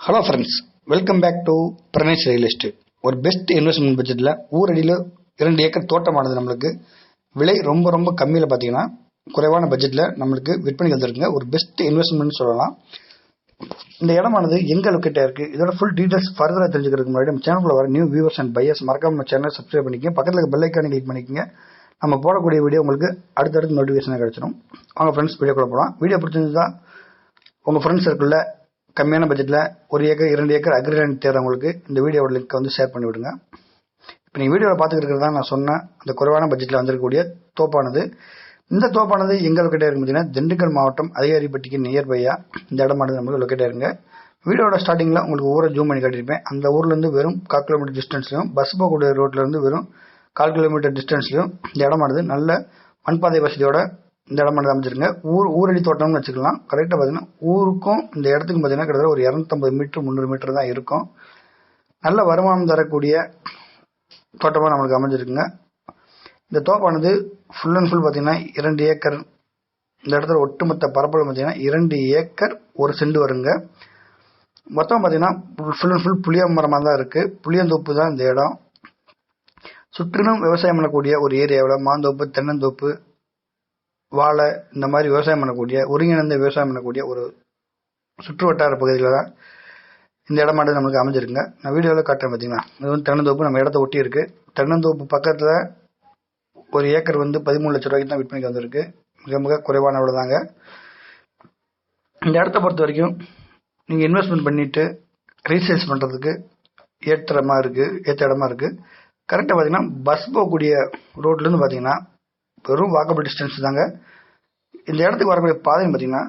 Hello friends welcome back to Pranesh real estate ஒரு best investment பட்ஜெட்டில் ஊரடியில் இரண்டு ஏக்கர் தோட்டமானது நம்மளுக்கு. விலை ரொம்ப ரொம்ப கம்மியில் பார்த்தீங்கன்னா குறைவான பட்ஜெட்டில் நம்மளுக்கு விற்பனை வந்திருக்குங்க ஒரு பெஸ்ட் இன்வெஸ்ட்மெண்ட் சொல்லலாம். இந்த இடமானது எங்கே லொக்கேட்டாக இருக்குது இதோட ஃபுல் டீட்டெயில்ஸ் ஃபர்தராக தெரிஞ்சுக்கிறதுக்கு முன்னாடி நம்ம சேனலில் வர நியூ வியூவர்ஸ் அண்ட் பையர்ஸ் மறக்காம நம்ம சேனலை சப்ஸ்கிரைப் பண்ணிக்கங்க. பக்கத்தில் பெல் ஐக்கானை கிளிக் பண்ணிக்கங்க. நம்ம போடக்கூடிய வீடியோ உங்களுக்கு அடுத்தடுத்து நோட்டிஃபிகேஷனாக கிடச்சிடும் வாங்க ஃப்ரெண்ட்ஸ் வீடியோக்குள்ள போகலாம் வீடியோ பிடிச்சிருந்தா உங்கள் ஃப்ரெண்ட்ஸ் சர்க்கிளில் கம்மியான பட்ஜெட்டில் ஒரு ஏக்கர் இரண்டு ஏக்கர் அக்ரிலேண்ட் தேர்றவங்களுக்கு இந்த வீடியோட லிங்க் வந்து ஷேர் பண்ணி விடுங்க இப்போ நீங்கள் வீடியோவில் பார்த்துட்டு தான் நான் சொன்ன அந்த குறைவான பட்ஜெட்டில் வந்திருக்கக்கூடிய தோப்பானது. இந்த தோப்பானது எங்கே லொக்கேட் ஆயிருக்கு பார்த்தீங்கன்னா திண்டுக்கல் மாவட்டம் அதிகாரிப்பட்டிக்கு நியர்பையாக இந்த இடமானது நம்மளுக்கு லொக்கேட் ஆயிருங்க. வீடியோட ஸ்டார்டிங்கில் உங்களுக்கு ஊரை ஜூம் பண்ணி காட்டியிருப்பேன். அந்த ஊர்லேருந்து வெறும் கால் கிலோமீட்டர் டிஸ்டன்ஸ்லையும் பஸ் போகக்கூடிய ரோட்லேருந்து வெறும் கால் கிலோமீட்டர் டிஸ்டன்ஸ்லையும் இந்த இடமானது நல்ல மண்பாதை வசதியோட இந்த இடம் மட்டும் அமைச்சிருங்க ஊர் ஊரடி தோட்டம்னு வச்சுக்கலாம். கரெக்டாக பார்த்தீங்கன்னா ஊருக்கும் இந்த இடத்துக்கும் பார்த்தீங்கன்னா கிட்டத்தட்ட ஒரு இரநூத்தம்பது மீட்டர் முந்நூறு மீட்டர் தான் இருக்கும். நல்ல வருமானம் தரக்கூடிய தோட்டமாக நம்மளுக்கு அமைஞ்சிருக்குங்க. இந்த தோப்பானது ஃபுல் அண்ட் ஃபுல் பார்த்தீங்கன்னா இரண்டு ஏக்கர். இந்த இடத்துல ஒட்டுமொத்த பரப்பளவு பார்த்தீங்கன்னா இரண்டு ஏக்கர் ஒரு செண்டு வருங்க. மொத்தம் பார்த்தீங்கன்னா ஃபுல் அண்ட் ஃபுல் புளிய மரமாக தான் இருக்குது புளியந்தோப்பு தான் இந்த இடம். சுற்றிலும் விவசாயம் பண்ணக்கூடிய ஒரு ஏரியாவில் மாந்தோப்பு தென்னந்தோப்பு வாழை இந்த மாதிரி விவசாயம் பண்ணக்கூடிய ஒருங்கிணைந்த விவசாயம் பண்ணக்கூடிய ஒரு சுற்று வட்டார பகுதியில் தான் இந்த இடமானது நம்மளுக்கு அமைஞ்சிருக்குங்க. நான் வீடியோவில் காட்டுறேன் பார்த்தீங்கன்னா இது வந்து தென்னந்தோப்பு நம்ம இடத்த ஒட்டி இருக்கு. தென்னந்தோப்பு பக்கத்தில் ஒரு ஏக்கர் வந்து பதிமூணு லட்ச ரூபாய்க்கு தான் விற்பனைக்கு வந்திருக்கு. மிக மிக குறைவான அளவு தாங்க. இந்த இடத்த பொறுத்த வரைக்கும் நீங்கள் இன்வெஸ்ட்மெண்ட் பண்ணிட்டு ரீசேல்ஸ் பண்ணுறதுக்கு ஏற்றமா இருக்குது ஏற்ற இடமா இருக்குது கரெக்டாக பார்த்தீங்கன்னா பஸ் போகக்கூடிய ரோட்லேருந்து பார்த்தீங்கன்னா வெறும் வாக்கபிள் டிஸ்டன்ஸ் தாங்க. இந்த இடத்துக்கு வரக்கூடிய பாதைன்னு பார்த்தீங்கன்னா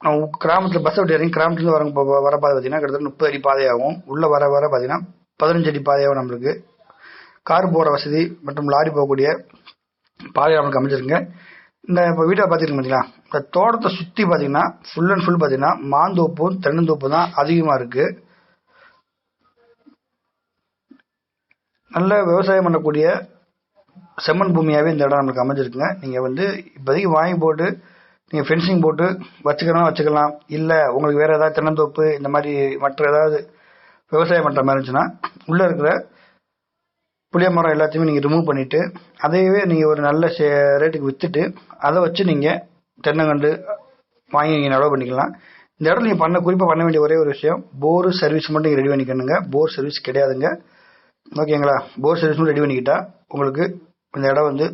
நம்ம கிராமத்தில் பஸ் விட்டு இறங்கி கிராமத்துலேருந்து வர வர பாதை பார்த்தீங்கன்னா கிட்டத்தட்ட முப்பது அடி பாதையாகும் உள்ளே வர வர பார்த்தீங்கன்னா பதினஞ்சு அடி பாதையாகும் நம்மளுக்கு. கார் போகிற வசதி மற்றும் லாரி போகக்கூடிய பாதை நம்மளுக்கு அமைஞ்சிருங்க இந்த இப்போ வீட்டை பார்த்துருக்கீங்க பார்த்தீங்களா? இந்த தோட்டத்தை சுற்றி பார்த்தீங்கன்னா ஃபுல் அண்ட் ஃபுல் பார்த்தீங்கன்னா மாந்தோப்பும் தென்னந்தோப்பும் தான் அதிகமாக இருக்குது நல்ல விவசாயம் பண்ணக்கூடிய செம்மண் பூமியாகவே இந்த இடம் நம்மளுக்கு அமைஞ்சிருக்குங்க. நீங்கள் வந்து இப்போதைக்கு வாங்கி போட்டு நீங்கள் ஃபென்சிங் போட்டு வச்சுக்கலாம் வச்சுக்கலாம். இல்லை உங்களுக்கு வேறு ஏதாவது தென்னந்தோப்பு இந்த மாதிரி மற்ற ஏதாவது விவசாயம் பண்ணுற மாதிரி இருந்துச்சுன்னா உள்ளே இருக்கிற புளிய மரம் எல்லாத்தையுமே நீங்கள் ரிமூவ் பண்ணிவிட்டு அதையவே நீங்கள் ஒரு நல்ல சே ரேட்டுக்கு விற்றுட்டு அதை வச்சு நீங்கள் தென்னங்கண்டு வாங்கி நீங்கள் நடவு பண்ணிக்கலாம். இந்த இடத்துல நீங்கள் பண்ண குறிப்பாக பண்ண வேண்டிய ஒரே ஒரு விஷயம் போர் சர்வீஸ் மட்டும் நீங்கள் ரெடி பண்ணிக்கணுங்க. போர் சர்வீஸ் கிடையாதுங்க. ஓகேங்களா? போர் சர்வீஸ் மட்டும் ரெடி பண்ணிக்கிட்டால் உங்களுக்கு இந்த இடம் வந்து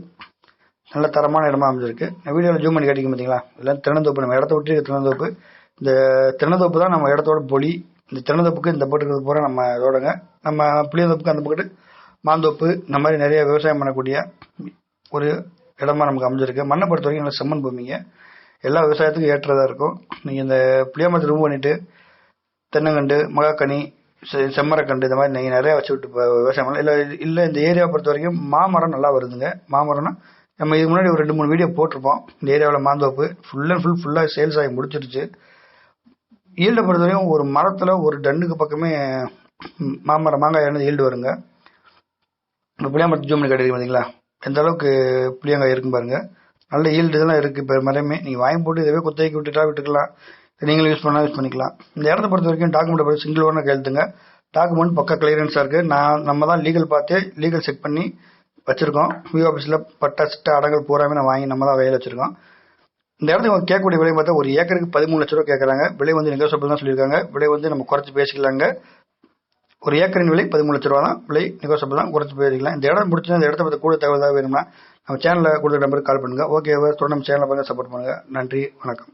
நல்ல தரமான இடமா அமைஞ்சிருக்கு. நான் வீடியோவில் ஜூம் பண்ணி காட்டிக்க பார்த்தீங்களா எல்லாம் திறந்தோப்பு நம்ம இடத்த விட்டு இருக்க இந்த திறந்தோப்பு தான் நம்ம இடத்தோட பொலி. இந்த திறந்தோப்புக்கு இந்த போட்டுக்கிறது பூரா நம்ம இதோடங்க. நம்ம புளியந்தோப்புக்கு அந்த பக்கத்து மாந்தோப்பு இந்த மாதிரி நிறைய விவசாயம் பண்ணக்கூடிய ஒரு இடமா நமக்கு அமைஞ்சிருக்கு. மண்ணை பொறுத்த வரைக்கும் நல்ல செம்மண் பூமிங்க. எல்லா விவசாயத்துக்கும் ஏற்றதாக இருக்கும். நீங்கள் இந்த புளியமரத்தை ரூம் பண்ணிட்டு தென்னங்கண்டு மகாக்கனி செம்மரக்கண்டு இந்த மாதிரி நீங்கள் நிறையா வச்சு விட்டு விவசாயம் பண்ணலாம். இல்லை இல்லை இந்த ஏரியாவை பொறுத்த வரைக்கும் மாமரம் நல்லா வருதுங்க. மாமரம்னா நம்ம இதுக்கு முன்னாடி ஒரு ரெண்டு மூணு வீடியோ போட்டிருப்போம். இந்த ஏரியாவில் மாந்தோப்பு ஃபுல் அண்ட் ஃபுல் ஃபுல்லாக சேல்ஸ் ஆகி முடிச்சிருச்சு. ஈல்டை பொறுத்த வரைக்கும் ஒரு மரத்தில் ஒரு டன்னுக்கு பக்கமே மாமரம் மாங்காய் இருந்து ஈல்டு வருங்க. இந்த புளியாமரத்து ஜூம் பண்ணி பார்த்தீங்களா எந்த அளவுக்கு புளியங்காய் இருக்கும் பாருங்க. நல்ல ஈல்டு இதெல்லாம் இருக்குது இப்போ மரமே நீங்கள் வாங்கி போட்டு இதவே குத்தகைக்கு விட்டுட்டா விட்டுக்கலாம். நீங்களும் யூஸ் பண்ணால் யூஸ் பண்ணிக்கலாம். இந்த இடத்த பொறுத்த வரைக்கும் டாக்குமெண்ட் பார்த்து சிங்கிள் ஓனர் கையெழுத்துங்க டாக்குமெண்ட் பக்கா கிளியரன்ஸாக இருக்குது நான் நம்ம தான் லீகல் பார்த்து லீகல் செக் பண்ணி வச்சுருக்கோம். வியூ ஆஃபீஸில் பட்டா சிட்ட அடங்கல் பூராமே நான் வாங்கி நம்ம தான் வயல் வச்சுருக்கோம். இந்த இடத்துக்கு அவங்க கேட்கக்கூடிய விலை பார்த்தா ஒரு ஏக்கருக்கு பதிமூணு லட்ச ரூபா கேட்குறாங்க. விலை வந்து நெகோசியபிள் தான் சொல்லியிருக்காங்க. விலை வந்து நம்ம குறைச்சி பேசிக்கலாங்க. ஒரு ஏக்கரின் விலை பதிமூணு லட்ச ரூபா தான் விலை நெகோசியபிள் தான். குறைச்சி பேசிக்கலாம். இந்த இடம் பிடிச்சா இந்த இடத்த பற்றி கூட தகவல் வேணும்னா நம்ம சேனலில் கொடுத்த நம்பருக்கு கால் பண்ணுங்கள் ஓகே தொடர்ந்து நம்ம சேனலை பார்த்து சப்போர்ட் பண்ணுங்கள் நன்றி. வணக்கம்.